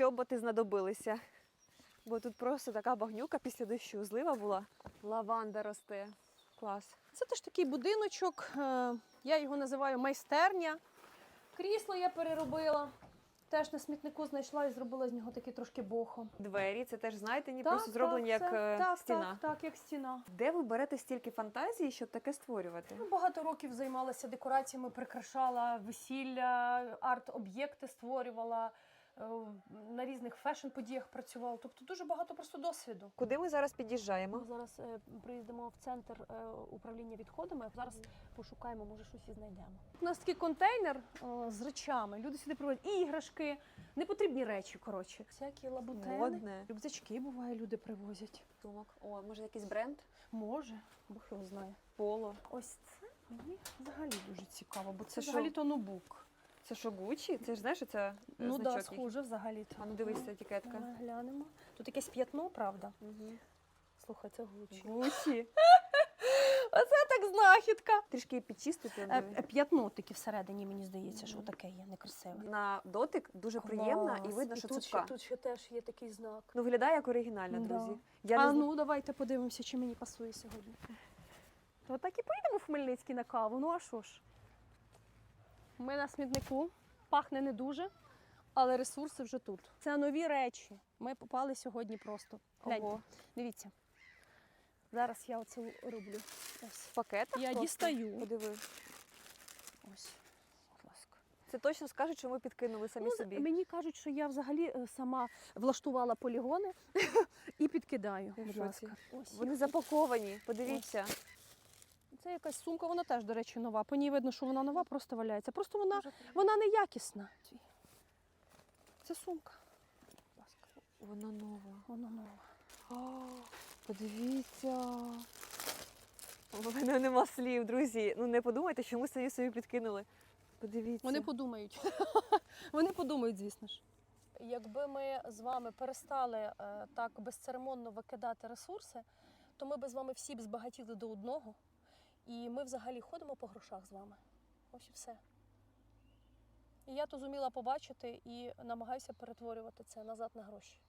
чоботи знадобилися. Бо тут просто така багнюка після дощу. Злива була. Лаванда росте. Клас. Це теж такий будиночок. е, Я його називаю майстерня. Крісло я переробила. Теж на смітнику знайшла і зробила з нього такий трошки бохо. Двері, це теж, знаєте, ні, Так, просто зроблені так, як це- е, так, стіна. Так, так, як стіна. Де ви берете стільки фантазії, щоб таке створювати? Ну, Багато років займалася декораціями, прикрашала весілля, арт-об'єкти створювала, на різних фешн-подіях працювала. Тобто дуже багато просто досвіду. Куди ми зараз під'їжджаємо? Ми зараз е, приїздимо в центр е, управління відходами. Зараз пошукаємо, може щось і знайдемо. У нас такий контейнер е, з речами. Люди сюди приводять і іграшки, непотрібні речі. Коротше, всякі лабутени. Модне. Рюкзачки буває, люди привозять. Сумок. О, може якийсь бренд? Може, Бог його знає. Поло. Ось це мені взагалі дуже цікаво, бо це, Це взагалі то ноутбук. Це що, Гучі? Це ж знаєш, що це Ну так, значок да, який? схоже взагалі. А ну дивись, етикетка. Глянемо. Тут якесь п'ятно, правда? Угу. Слухай, це Гуччі. Гучі. Оце так знахідка. Трішки підчистити. Е, е, П'ятно таке всередині, мені здається, що таке є некрасиве. На дотик дуже приємна і Клас. видно, що тут цупка. Тут ще теж є такий знак. Ну, виглядає як оригінальна, Да. друзі. Я а не ну, давайте подивимося, чи мені пасує сьогодні. То так і поїдемо в Хмельницький на каву. Ну а що ж? Ми на смітнику, пахне не дуже, але ресурси вже тут. Це нові речі. Ми попали сьогодні просто. Ого. дивіться. Зараз я оце роблю. Ось. Пакетах Я просто? дістаю. Подиви. Ось. Це точно скажуть, що ми підкинули самі Ну, собі. Мені кажуть, що я взагалі е, сама влаштувала полігони і підкидаю. Будь ласка. Ось. Вони запаковані. Подивіться. Це якась сумка, вона теж, до речі, нова. По ній видно, що вона нова, просто валяється. Просто вона, вона неякісна. Це сумка. Вона нова. Вона нова. О, подивіться. У мене нема слів, друзі. Ну не подумайте, що ми самі собі підкинули. Подивіться. Вони подумають. Вони подумають, звісно ж. Якби ми з вами перестали е, так безцеремонно викидати ресурси, то ми б з вами всі б збагатіли до одного. І ми взагалі ходимо по грошах з вами. Ось і все. І я то зуміла побачити і намагаюся перетворювати це назад на гроші.